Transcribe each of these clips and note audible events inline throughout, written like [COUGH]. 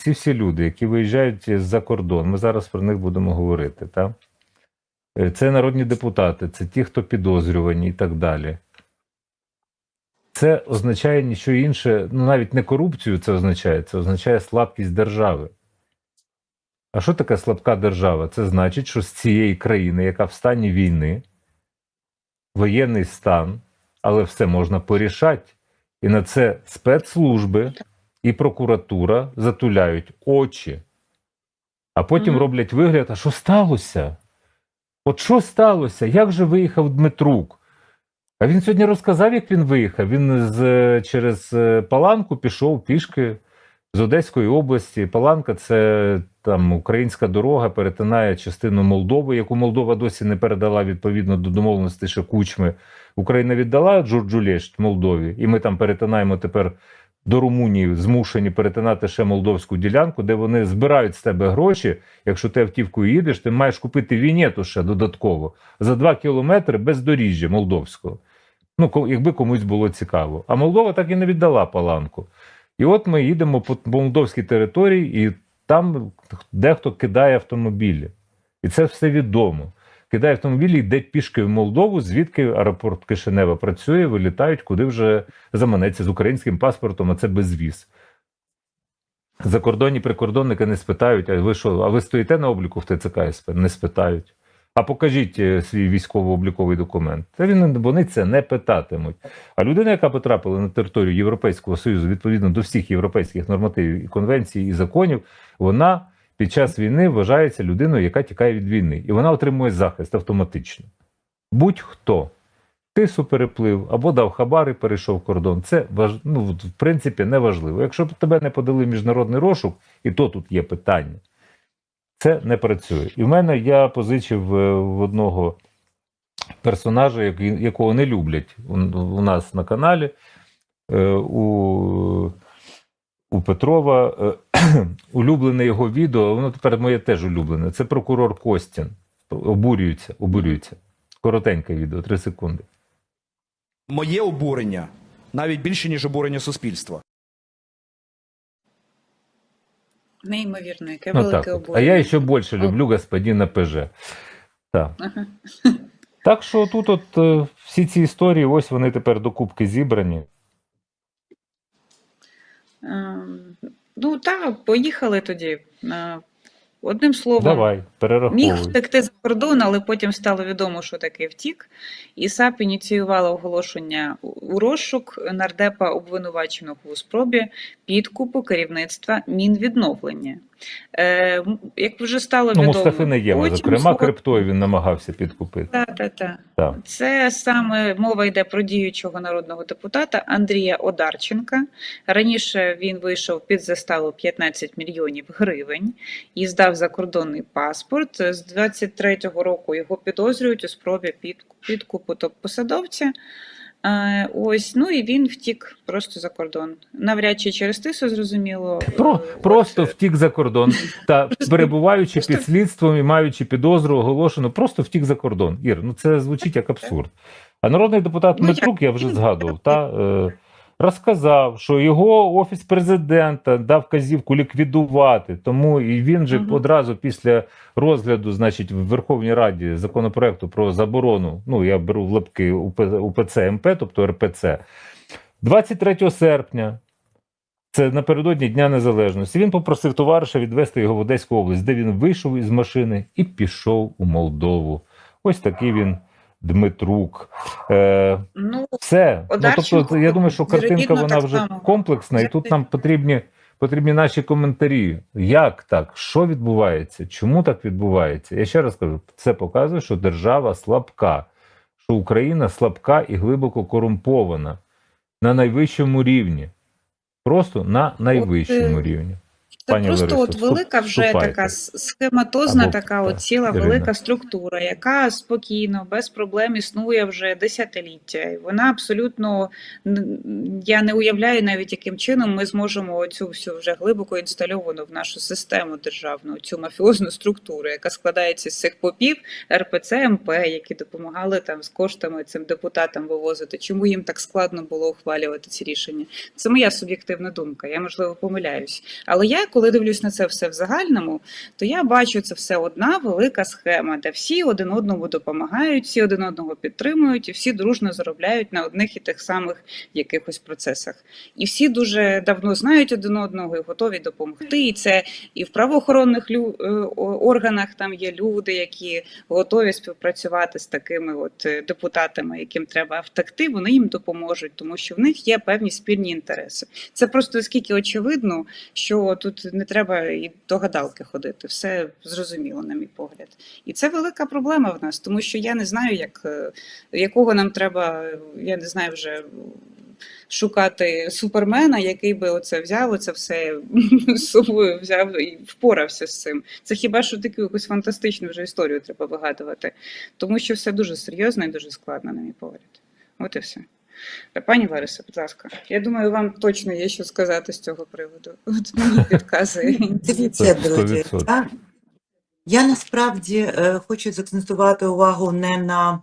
ці всі люди, які виїжджають за кордон, ми зараз про них будемо говорити. Та? Е, Це народні депутати, це ті, хто підозрювані і так далі. Це означає нічого інше, ну навіть не корупцію це означає, це означає слабкість держави. А що таке слабка держава? Це значить, що з цієї країни, яка в стані війни, воєнний стан, але все можна порішати. І на це спецслужби і прокуратура затуляють очі, а потім Мгм. роблять вигляд: а що сталося? От що сталося? Як же виїхав Дмитрук? А він сьогодні розказав, як він виїхав. Він з, через е, Паланку пішов пішки з Одеської області. Паланка це там українська дорога, перетинає частину Молдови, яку Молдова досі не передала відповідно до домовленості ще кучми. Україна віддала Джурджулєшт Молдові, і ми там перетинаємо тепер до Румунії, змушені перетинати ще молдовську ділянку, де вони збирають з тебе гроші. Якщо ти автівкою їдеш, ти маєш купити вінету ще додатково за 2 кілометри бездоріжжя молдовського. Ну, якби комусь було цікаво. А Молдова так і не віддала паланку. І от ми їдемо по молдовській території, і там дехто кидає автомобілі. І це все відомо. Кидає автомобілі, йде пішки в Молдову, звідки аеропорт Кишинева працює, вилітають, куди вже заманеться з українським паспортом, а це безвіз. Закордонні прикордонники не спитають, а ви що, а ви стоїте на обліку в ТЦК СП? Не спитають. А покажіть е, свій військово-обліковий документ. Та він, вони це не питатимуть. А людина, яка потрапила на територію Європейського Союзу відповідно до всіх європейських нормативів і конвенцій і законів, вона під час війни вважається людиною, яка тікає від війни, і вона отримує захист автоматично. Будь-хто тису переплив або дав хабар і перейшов кордон. Це ну, в принципі не важливо. Якщо б тебе не подали міжнародний розшук, і то тут є питання. Це не працює. І в мене я позичив е, в одного персонажа, якого не люблять у, у нас на каналі. е, У, у Петрова е, [CLEARS THROAT] улюблене його відео, воно тепер моє теж улюблене. Це прокурор Костін. Обурюється, обурюється. Коротеньке відео, три секунди. Моє обурення навіть більше, ніж обурення суспільства. Неймовірно, яке Ну, велике обурення. А я ще більше люблю господина ПЖ. Так. Ага. так що тут от е, всі ці історії, ось вони тепер до кубки зібрані. Ем, Ну та, поїхали тоді. Е, Одним словом, Давай, міг втекти за кордон, але потім стало відомо, що таке втік. І САП ініціювала оголошення у- у розшук нардепа, обвинуваченого у спробі підкупу керівництва Мінвідновлення. Е, як вже стало Ну, відомо, Мустафи Наєма, потім зокрема, згодом- криптою він намагався підкупити. Так, так, так. Так. Це саме мова йде про діючого народного депутата Андрія Одарченка. Раніше він вийшов під заставу 15 мільйонів гривень і здав закордонний паспорт. З 23-го року його підозрюють у спробі під- підкупу топ-посадовця. Е, Ось, ну і він втік просто за кордон. Навряд чи через тису, зрозуміло. Про, Е, просто втік за кордон та [LAUGHS] перебуваючи просто- під слідством і маючи підозру оголошено, просто втік за кордон. Ір, ну це звучить як абсурд. А народний депутат Ну, Дмитрук, я вже згадував, та е, розказав, що його офіс президента дав казівку ліквідувати. Тому і він же Мгм. одразу після розгляду, значить, в Верховній Раді законопроекту про заборону. Ну я беру в лапки УП, УПЦ МП, тобто РПЦ, 23 серпня. Це напередодні Дня Незалежності. Він попросив товариша відвести його в Одеську область, де він вийшов із машини і пішов у Молдову. Ось такий він Дмитрук. Е, Ну, все. Ну, тобто, я думаю, що картинка вона вже само. комплексна, і тут нам потрібні, потрібні наші коментарі. Як так? Що відбувається? Чому так відбувається? Я ще раз кажу: це показує, що держава слабка, що Україна слабка і глибоко корумпована на найвищому рівні. Просто на найвищому е, рівні. Це Пані просто Ларисо, от велика вже вступайте. така схематозна, Або- така от ціла Ірина. велика структура, яка спокійно, без проблем існує вже десятиліття. І вона абсолютно я не уявляю навіть яким чином ми зможемо цю всю вже глибоко інстальовану в нашу систему державну, цю мафіозну структуру, яка складається з цих попів РПЦ МП, які допомагали там з коштами цим депутатам вивозити. Чому їм так складно було ухвалювати ці рішення? Це моя суб'єктивна думка. Я можливо помиляюсь. Але я, коли коли дивлюсь на це все в загальному, то я бачу це все одна велика схема, де всі один одному допомагають, всі один одного підтримують, і всі дружно заробляють на одних і тих самих якихось процесах. І всі дуже давно знають один одного і готові допомогти. І це і в правоохоронних лю- е, органах там є люди, які готові співпрацювати з такими от е, депутатами, яким треба втекти. Вони їм допоможуть, тому що в них є певні спільні інтереси. Це просто скільки очевидно, що тут не треба і до гадалки ходити. Все зрозуміло, на мій погляд. І це велика проблема в нас, тому що я не знаю, як е, якого нам треба, я не знаю вже. Шукати супермена, який би оце взяв, оце все собою взяв і впорався з цим. Це хіба що таку якусь фантастичну вже історію треба вигадувати, тому що все дуже серйозно і дуже складно, на мій погляд. От і все. Пані Лариса, будь ласка, я думаю, вам точно є що сказати з цього приводу. От мені підказує. [LAUGHS] Дивіться, друзі, я, я насправді е, хочу закцентувати увагу не на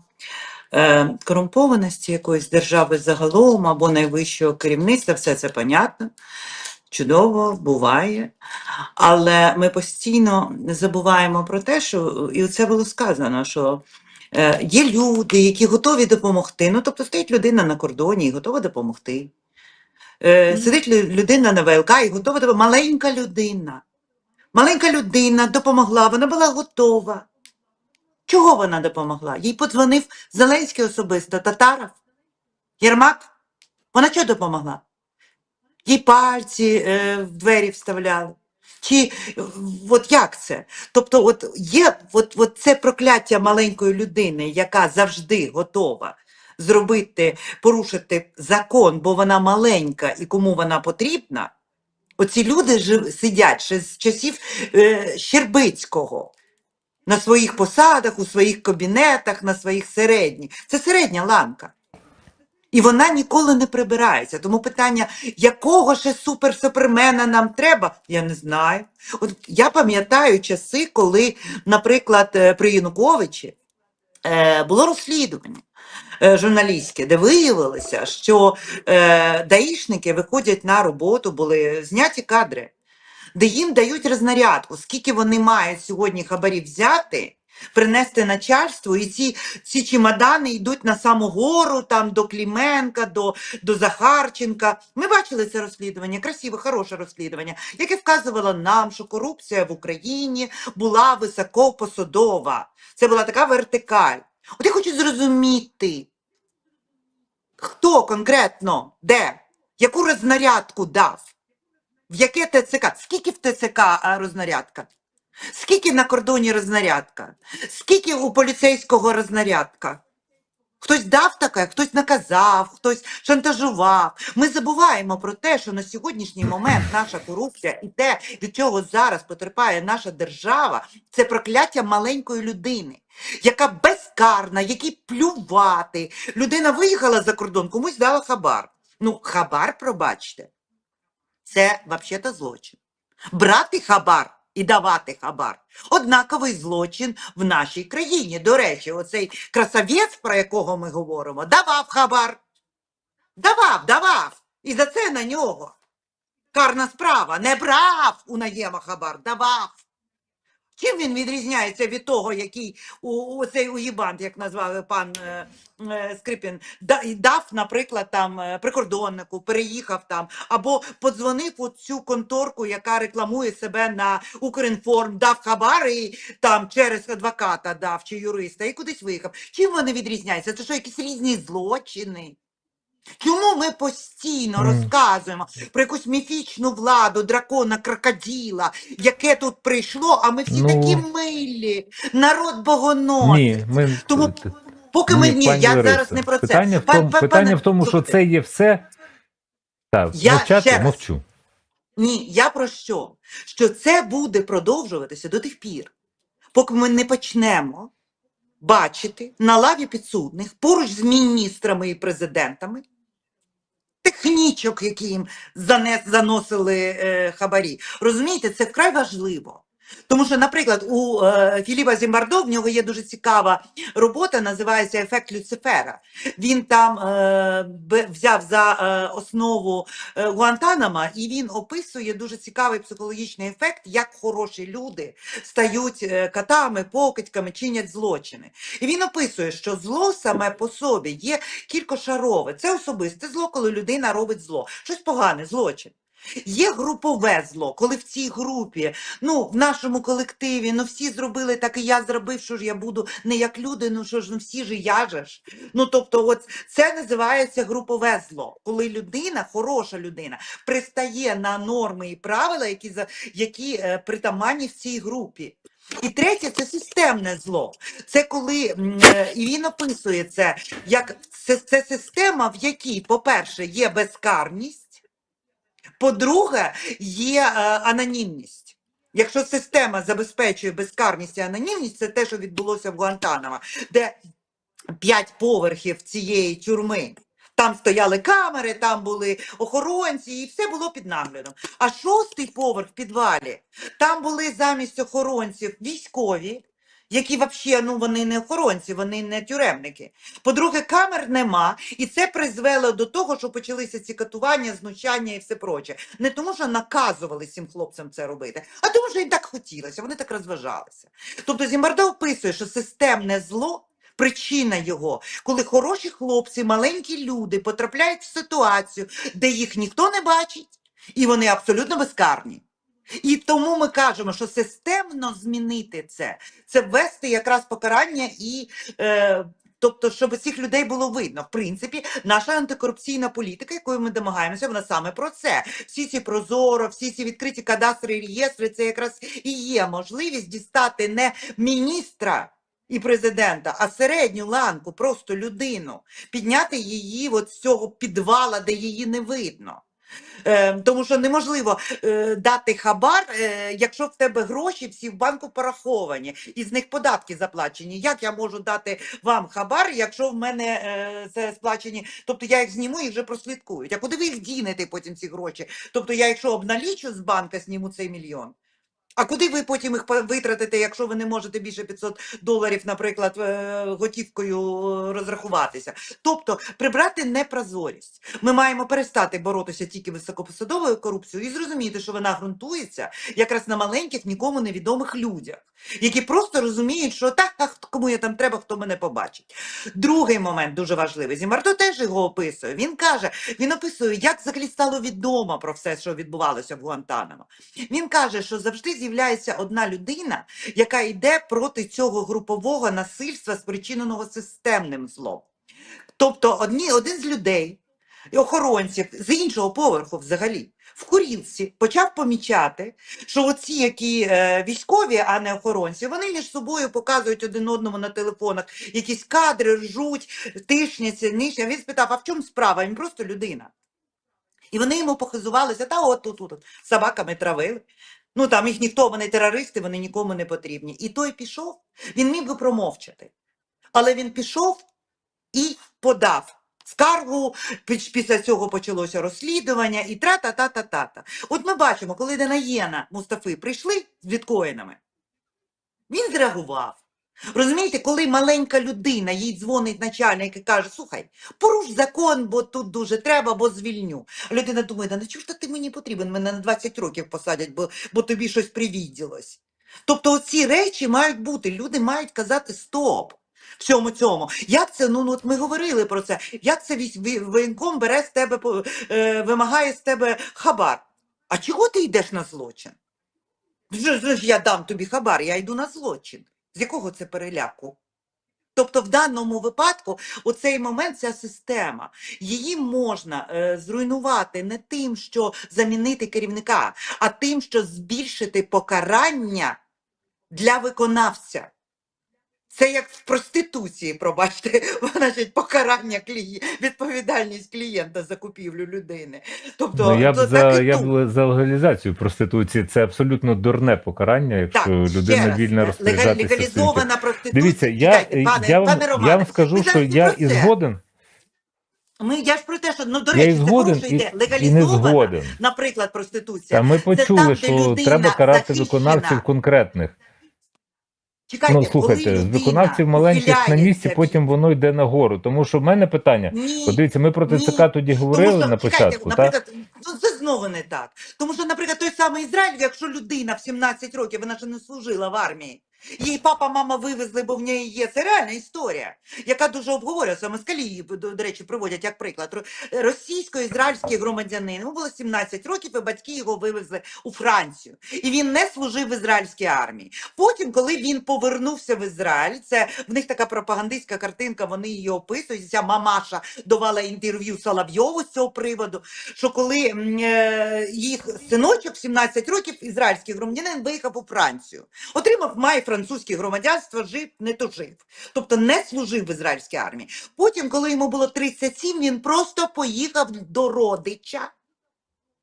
е, корумпованості якоїсь держави загалом або найвищого керівництва, все це понятно, чудово, буває. Але ми постійно забуваємо про те, що і це було сказано, що є люди, які готові допомогти. Ну, тобто стоїть людина на кордоні і готова допомогти. Е, Сидить людина на ВЛК і готова допомогти. Маленька людина. Маленька людина допомогла, вона була готова. Чого вона допомогла? Їй подзвонив Зеленський особисто, Татаров, Єрмак. Вона чого допомогла? Їй пальці е, в двері вставляли. Чи от як це? Тобто, от є от, от це прокляття маленької людини, яка завжди готова зробити, порушити закон, бо вона маленька і кому вона потрібна. Оці люди жив, сидять ще з часів е, Щербицького на своїх посадах, у своїх кабінетах, на своїх середніх. Це середня ланка. І вона ніколи не прибирається. Тому питання, якого ще супер-супермена нам треба, я не знаю. От я пам'ятаю часи, коли, наприклад, е, при Януковичі е, було розслідування е, журналістське, де виявилося, що даїшники виходять на роботу, були зняті кадри, де їм дають рознарядку, скільки вони мають сьогодні хабарів взяти, принести начальству, і ці, ці чемодани йдуть на саму гору, там до Кліменка, до, до Захарченка. Ми бачили це розслідування, красиве, хороше розслідування, яке вказувало нам, що корупція в Україні була високопосадова. Це була така вертикаль. От я хочу зрозуміти, хто конкретно, де, яку рознарядку дав, в яке ТЦК, скільки в ТЦК рознарядка, скільки на кордоні рознарядка, скільки у поліцейського рознарядка. Хтось дав таке, хтось наказав, хтось шантажував. Ми забуваємо про те, що на сьогоднішній момент наша корупція і те, від чого зараз потерпає наша держава, це прокляття маленької людини, яка безкарна, якій плювати. Людина виїхала за кордон, комусь дала хабар. Ну, хабар, пробачте, це взагалі злочин. Брати хабар і давати хабар однаковий злочин в нашій країні. До речі, оцей красавець, про якого ми говоримо, давав хабар. Давав, давав. І за це на нього. Карна справа. Не брав у наєма хабар, давав. Чим він відрізняється від того, який у, цей уїбант, як назвав пан е, е, Скрипін, да, дав, наприклад, там е, прикордоннику, переїхав там, або подзвонив у цю конторку, яка рекламує себе на Укрінформ, дав хабар і там через адвоката дав чи юриста і кудись виїхав. Чим вони відрізняються? Це що, якісь різні злочини? Чому ми постійно розказуємо про якусь міфічну владу, дракона, крокоділа, яке тут прийшло, а ми всі Ну. такі милі, народ богоносець. Ні, ми Тому Поки ми ні, пані я Лариса, зараз не про це. Питання в Пан- тому, пан- питання пане- в тому, що це є все. Так, Я мовчати, ще раз. мовчу. Ні, я про що? Що це буде продовжуватися до тих пір, поки ми не почнемо бачити на лаві підсудних поруч з міністрами і президентами технічок, які їм занес, заносили е, хабарі. Розумієте, це вкрай важливо. Тому що, наприклад, у е, Філіпа Зімбардо в нього є дуже цікава робота, називається Ефект Люцифера. Він там е, взяв за е, основу е, Гуантанамо, і він описує дуже цікавий психологічний ефект, як хороші люди стають катами, покидьками, чинять злочини. І він описує, що зло саме по собі є кількошарове. Це особисте зло, коли людина робить зло. Щось погане, злочин. Є групове зло, коли в цій групі, ну, в нашому колективі, ну всі зробили так, і я зробив, що ж я буду не як люди, ну що ж, ну всі ж я же ж. Ну, тобто, от це називається групове зло, коли людина, хороша людина, пристає на норми і правила, які, які е, притаманні в цій групі. І третє це системне зло. Це коли е, і він описує це як це, це система, в якій, по-перше, є безкарність. По-друге, є е, анонімність. Якщо система забезпечує безкарність і анонімність, це те, що відбулося в Гуантанамо, де п'ять поверхів цієї тюрми. Там стояли камери, там були охоронці, і все було під наглядом. А шостий поверх в підвалі, там були замість охоронців військові, які взагалі ну, вони не охоронці, вони не тюремники. По-друге, камер нема, і це призвело до того, що почалися ці катування, знущання і все проче. Не тому, що наказували цим хлопцям це робити, а тому, що їм так хотілося, вони так розважалися. Тобто Зімбардо описує, що системне зло. Причина його, коли хороші хлопці, маленькі люди потрапляють в ситуацію, де їх ніхто не бачить, і вони абсолютно безкарні. І тому ми кажемо, що системно змінити це, це ввести якраз покарання і. Е, Тобто, щоб цих людей було видно. В принципі, наша антикорупційна політика, якою ми домагаємося, вона саме про це. Всі ці прозоро, всі ці відкриті кадастри і реєстри, це якраз і є можливість дістати не міністра і президента, а середню ланку, просто людину, підняти її от з цього підвала, де її не видно. Е, тому що неможливо е, дати хабар, е, якщо в тебе гроші всі в банку пораховані, і з них податки заплачені. Як я можу дати вам хабар, якщо в мене це сплачені, тобто я їх зніму і вже прослідкують. А куди ви їх дінете потім ці гроші? Тобто я, якщо обналічу з банка, зніму цей мільйон. А куди ви потім їх витратите, якщо ви не можете більше 500 доларів, наприклад, е, готівкою е, розрахуватися? Тобто прибрати непрозорість. Ми маємо перестати боротися тільки високопосадовою корупцією і зрозуміти, що вона ґрунтується якраз на маленьких, нікому невідомих людях, які просто розуміють, що так, а кому я там треба, хто мене побачить. Другий момент дуже важливий. Зімарто теж його описує. Він каже, він описує, як взагалі стало відомо про все, що відбувалося в Гуантанамо. Він каже, що завжди з'являється одна людина, яка йде проти цього групового насильства, спричиненого системним злом. Тобто одні, один з людей, охоронців з іншого поверху взагалі, в курілці почав помічати, що оці, які е, військові, а не охоронці, вони між собою показують один одному на телефонах якісь кадри, ржуть, тишняться, ніж. Він спитав, а в чому справа? Він просто людина. І вони йому похизувалися, та от тут, тут собаками травили. Ну там їх ніхто, вони терористи, вони нікому не потрібні. І той пішов, він міг би промовчати. Але він пішов і подав скаргу. Після цього почалося розслідування і тра-та-та-та-та-та. От ми бачимо, коли Денаєна Мустафи прийшли з біткоїнами, він зреагував. Розумієте, коли маленька людина, їй дзвонить начальник і каже, слухай, поруш закон, бо тут дуже треба, бо звільню. Людина думає, на чого ж ти мені потрібен? Мене на 20 років посадять, бо, бо тобі щось привідділось. Тобто оці речі мають бути, люди мають казати стоп. Всьому цьому. Як це, ну, ну от ми говорили про це, як це воєнком бере з тебе, е, вимагає з тебе хабар. А чого ти йдеш на злочин? Ж, ж я дам тобі хабар, я йду на злочин. З якого це переляку? Тобто в даному випадку у цей момент, ця система, її можна е, зруйнувати не тим, що замінити керівника, а тим, що збільшити покарання для виконавця. Це як в проституції, пробачте, [LAUGHS] значить, покарання клієнта, відповідальність клієнта за купівлю людини. Тобто, Ну, я б то за так я б за легалізацію проституції. Це абсолютно дурне покарання, якщо Так, людина раз, вільно легаль- розпоряджатися. легалізована проституція. Дивіться, я, Чекайте, пане, я, вам, пане я вам скажу, що я і згоден. Ми, я ж про те, що ну до речі, це згоден, і, йде легалізована, наприклад, проституція. Та ми там, почули, де що треба карати виконавців конкретних. Чекайте, ну слухайте, з виконавців маленьких на місці, потім воно йде нагору. Тому що в мене питання. Ні, подивіться, ми про. ТЦК тоді говорили Тому що, на чекайте, початку. так? наприклад, ну це знову не так. Тому що, наприклад, той самий Ізраїль, якщо людина в 17 років вона ще не служила в армії, її папа, мама вивезли, бо в неї є. Це реальна історія, яка дуже обговорюється. Москалі її, до, речі, приводять як приклад. Російсько-ізраїльський громадянин. Йому було 17 років, і батьки його вивезли у Францію. І він не служив в ізраїльській армії. Потім, коли він повернувся в Ізраїль, це в них така пропагандистська картинка, вони її описують. Ця мамаша давала інтерв'ю Соловйову з цього приводу. Що коли е, їх синочок 17 років, ізраїльський громадянин, виїхав у Францію, отримав має французьке громадянство, жив, не то жив. Тобто не служив в ізраїльській армії. Потім, коли йому було 37, він просто поїхав до родича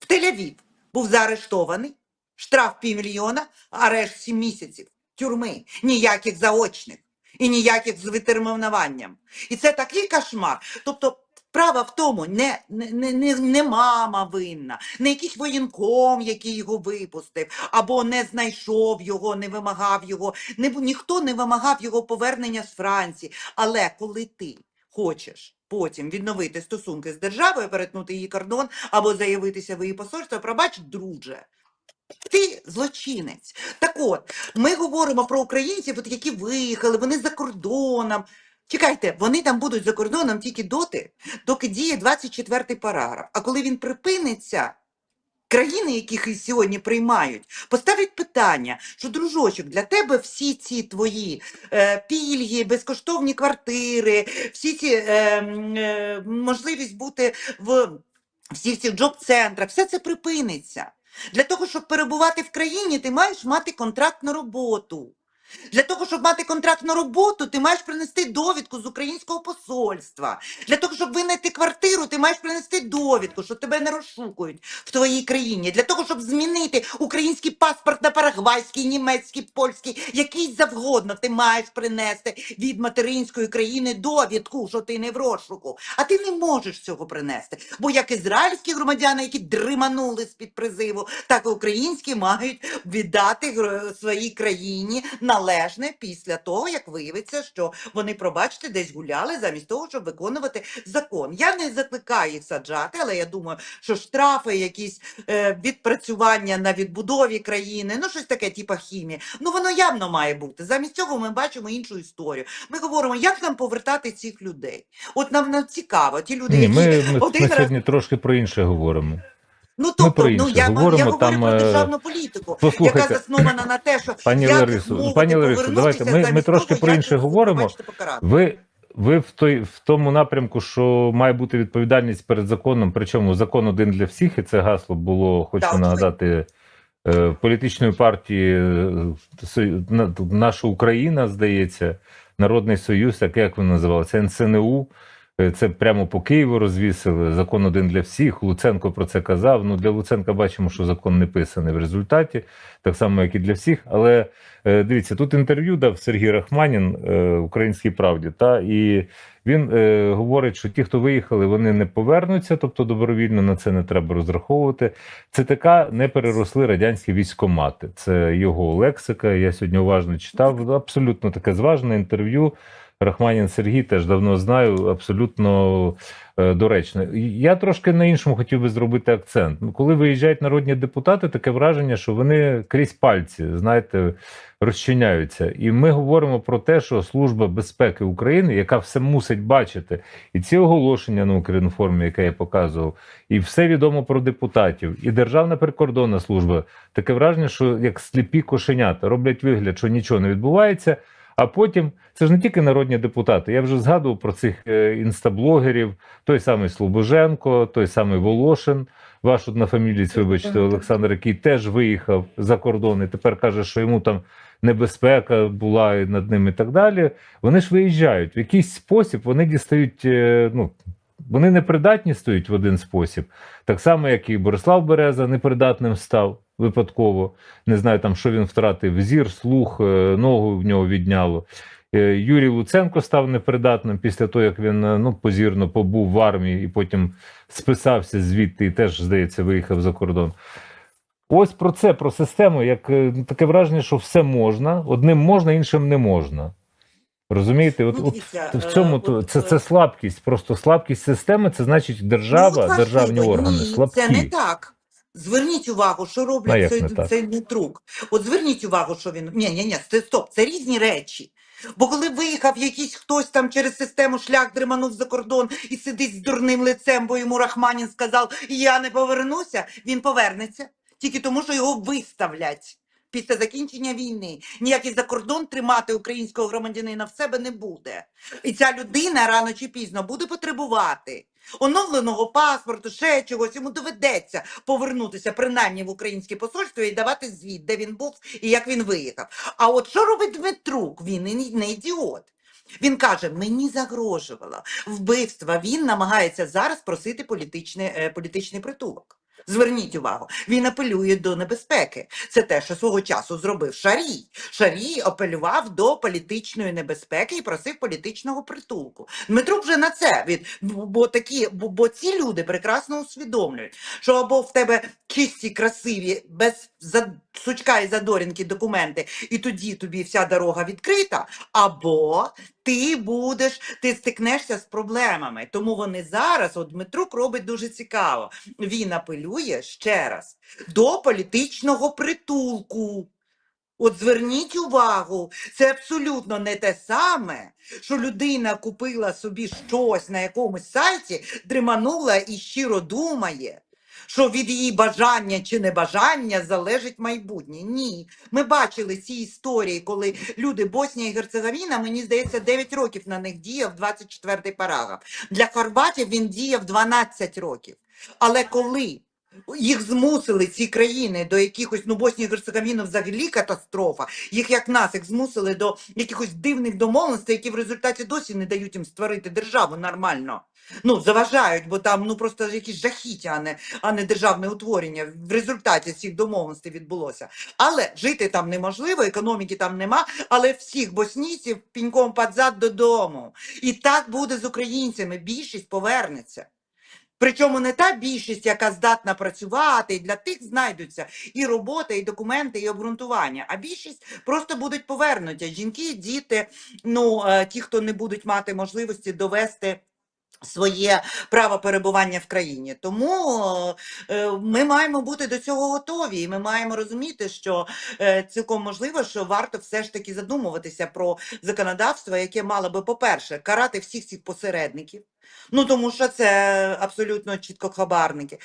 в Тель-Авів. Був заарештований, штраф півмільйона, арешт 7 місяців тюрми, ніяких заочних і ніяких з витермінуванням. І це такий кошмар. Тобто, Справа в тому, не, не, не, не, мама винна, не якийсь воєнком, який його випустив, або не знайшов його, не вимагав його. Не, ніхто не вимагав його повернення з Франції. Але коли ти хочеш потім відновити стосунки з державою, перетнути її кордон або заявитися в її посольство, пробач, друже. Ти злочинець. Так от, ми говоримо про українців, от які виїхали, вони за кордоном. Чекайте, вони там будуть за кордоном тільки доти, доки діє 24-й параграф. А коли він припиниться, країни, яких сьогодні приймають, поставлять питання, що дружочок, для тебе всі ці твої е, пільги, безкоштовні квартири, всі ці е, е, можливість бути в всіх цих джоб-центрах, все це припиниться. Для того, щоб перебувати в країні, ти маєш мати контракт на роботу. Для того, щоб мати контракт на роботу, ти маєш принести довідку з українського посольства. Для того, щоб винайти квартиру, ти маєш принести довідку, що тебе не розшукують в твоїй країні. Для того, щоб змінити український паспорт на парагвайський, німецький, польський, який завгодно, ти маєш принести від материнської країни довідку, що ти не в розшуку. А ти не можеш цього принести. Бо як ізраїльські громадяни, які дриманули з-під призиву, так і українські мають віддати своїй країні належне після того, як виявиться, що вони, пробачте, десь гуляли замість того, щоб виконувати закон. Я не закликаю їх саджати, але я думаю, що штрафи, якісь е, відпрацювання на відбудові країни, ну щось таке, типу хімії, ну воно явно має бути. Замість цього ми бачимо іншу історію. Ми говоримо, як нам повертати цих людей. От нам, нам цікаво, ті люди, Ні, які ми, ми, один ми раз сьогодні трошки про інше говоримо. Ну, Ми тобто, про ну я, говоримо, я говорю там, про е, державну політику, послухайте, яка заснована на те, що Пані як змогти пані Ларисо, давайте ми, ми трошки того, про інше говоримо. Ви, ви в той в тому напрямку, що має бути відповідальність перед законом, причому закон один для всіх, і це гасло було, хочу Так, нагадати, е, політичної партії е, наша Україна, здається, Народний Союз, так як воно називалося, НСНУ. Е, Це прямо по Києву розвісили. Закон один для всіх. Луценко про це казав. Ну для Луценка бачимо, що закон не писаний в результаті, так само, як і для всіх. Але е, дивіться, тут інтерв'ю дав Сергій Рахманін е, Українській правді. Та і він говорить, що ті, хто виїхали, вони не повернуться, тобто добровільно на це не треба розраховувати. ЦТК не переросли радянські військомати. Це його лексика. Я сьогодні уважно читав. Абсолютно таке зважне інтерв'ю. Рахманін Сергій теж давно знаю, абсолютно е, доречно. Я трошки на іншому хотів би зробити акцент. Коли виїжджають народні депутати, таке враження, що вони крізь пальці, знаєте, розчиняються. І ми говоримо про те, що Служба безпеки України, яка все мусить бачити, і ці оголошення на Укрінформі, яке я показував, і все відомо про депутатів, і Державна прикордонна служба. Таке враження, що як сліпі кошенята роблять вигляд, що нічого не відбувається. А потім це ж не тільки народні депутати. Я вже згадував про цих е, інстаблогерів, той самий Слобоженко, той самий Волошин, ваш однофамілієць, вибачте, Олександр, який теж виїхав за кордон і тепер каже, що йому там небезпека була і над ним і так далі. Вони ж виїжджають. В якийсь спосіб вони дістають. е, Ну, вони непридатні стають в один спосіб, так само, як і Борислав Береза непридатним став випадково. Не знаю, там що він втратив: зір, слух, е, ногу в нього відняло. Е, Юрій Луценко став непридатним після того, як він е, ну, позірно побув в армії і потім списався звідти і теж, здається, виїхав за кордон. Ось про це, про систему, як таке враження, що все можна, одним можна, іншим не можна. Розумієте, от, Ну, от в цьому то от, це, це слабкість, просто слабкість системи. Це значить держава, Ну, державні органи слабкі. Це не так. Зверніть увагу, що роблять як цей, цей друг. От зверніть увагу, що він. Ні, ні, ні, це стоп, це різні речі. Бо коли виїхав якийсь хтось там через систему шлях дриманув за кордон і сидить з дурним лицем, бо йому Рахманін сказав, я не повернуся, він повернеться. Тільки тому, що його виставлять після закінчення війни. Ніякий за кордон тримати українського громадянина в себе не буде. І ця людина рано чи пізно буде потребувати оновленого паспорту, ще чогось. Йому доведеться повернутися принаймні в українське посольство і давати звіт, де він був і як він виїхав. А от що робить Дмитрук? Він не ідіот. Він каже: мені загрожувало вбивство. Він намагається зараз просити політичний, е, політичний притулок. Зверніть увагу, він апелює до небезпеки. Це те, що свого часу зробив Шарій. Шарій апелював до політичної небезпеки і просив політичного притулку. Дмитрук вже на це від бо такі, бо, ці люди прекрасно усвідомлюють, що або в тебе чисті, красиві, без сучка і задорінки документи, і тоді тобі вся дорога відкрита, або ти будеш, ти стикнешся з проблемами. Тому вони зараз, от Дмитрук робить дуже цікаво. Він апелює ще раз до політичного притулку. От зверніть увагу, це абсолютно не те саме, що людина купила собі щось на якомусь сайті, дриманула і щиро думає, що від її бажання чи небажання залежить майбутнє. Ні. Ми бачили ці історії, коли люди Боснія і Герцеговіна, мені здається, 9 років на них діяв 24-й параграф. Для хорватів він діяв 12 років. Але коли їх змусили ці країни до якихось, ну Боснія і Герцеговіна взагалі катастрофа. Їх як нас, їх змусили до якихось дивних домовленостей, які в результаті досі не дають їм створити державу нормально. Ну, заважають, бо там ну просто якісь жахіття, а не, а не державне утворення в результаті цих домовленостей відбулося. Але жити там неможливо, економіки там нема, але всіх боснійців піньком підзад додому. І так буде з українцями. Більшість повернеться. Причому не та більшість, яка здатна працювати, і для тих знайдуться і робота, і документи, і обґрунтування. А більшість просто будуть повернуті. Жінки, діти, ну е, ті, хто не будуть мати можливості довести. Своє право перебування в країні, тому е, ми маємо бути до цього готові, і ми маємо розуміти, що е, цілком можливо, що варто все ж таки задумуватися про законодавство, яке мало би, по-перше, карати всіх цих посередників. Ну тому що це абсолютно чітко хабарники.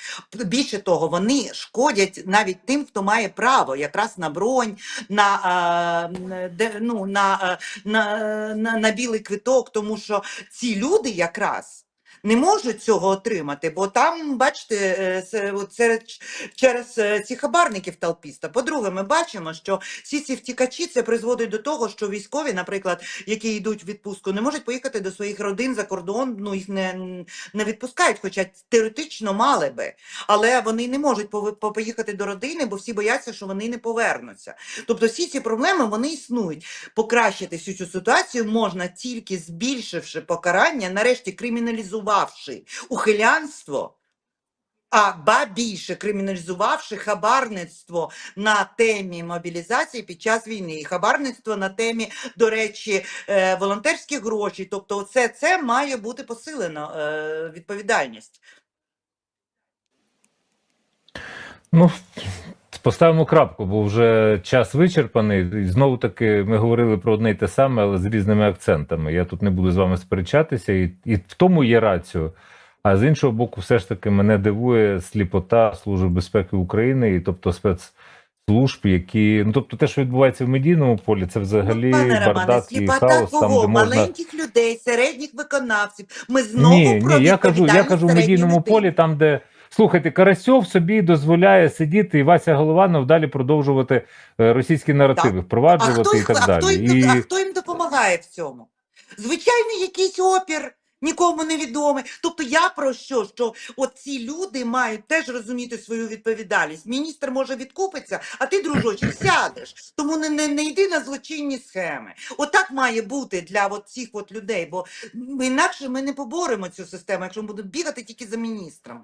Більше того, вони шкодять навіть тим, хто має право якраз на бронь, на, де, ну, на, на, на, на білий квиток, тому що ці люди якраз. Не можуть цього отримати, бо там, бачите, е, серед, через е, ці хабарників толпіста. По-друге, ми бачимо, що всі ці втікачі це призводить до того, що військові, наприклад, які йдуть в відпустку, не можуть поїхати до своїх родин за кордон, ну їх не, не відпускають, хоча теоретично мали би, але вони не можуть поїхати до родини, бо всі бояться, що вони не повернуться. Тобто всі ці проблеми вони існують. Покращити всю цю ситуацію можна тільки збільшивши покарання, нарешті криміналізувавши ухилянство. А ба більше криміналізувавши хабарництво на темі мобілізації під час війни, і хабарництво на темі, до речі, е, волонтерські гроші. Тобто, це, це має бути посилено е, відповідальність. Ну, поставимо крапку, бо вже час вичерпаний. І знову таки ми говорили про одне й те саме, але з різними акцентами. Я тут не буду з вами сперечатися, і, і в тому є рацію. А з іншого боку, все ж таки мене дивує сліпота Служби безпеки України, і тобто спецслужб, які ну тобто те, що відбувається в медійному полі, це взагалі ну, пане Романе, бардак і хаос, там де можна. Маленьких людей, середніх виконавців. Ми знову Ні, про ні, я кажу, я кажу в медійному людини. полі, там, де слухайте, Карасьов собі дозволяє сидіти і Вася Голованов далі продовжувати е, російські наративи, впроваджувати хто, і так а, хто далі. їм, І а хто їм допомагає в цьому? Звичайний якийсь опір Нікому не відомий. Тобто я про що? Що от ці люди мають теж розуміти свою відповідальність. Міністр може відкупитися, а ти, дружочок, сядеш. Тому не, не, не йди на злочинні схеми. Отак має бути для от цих от людей, бо інакше ми не поборемо цю систему, якщо ми будемо бігати тільки за міністрами.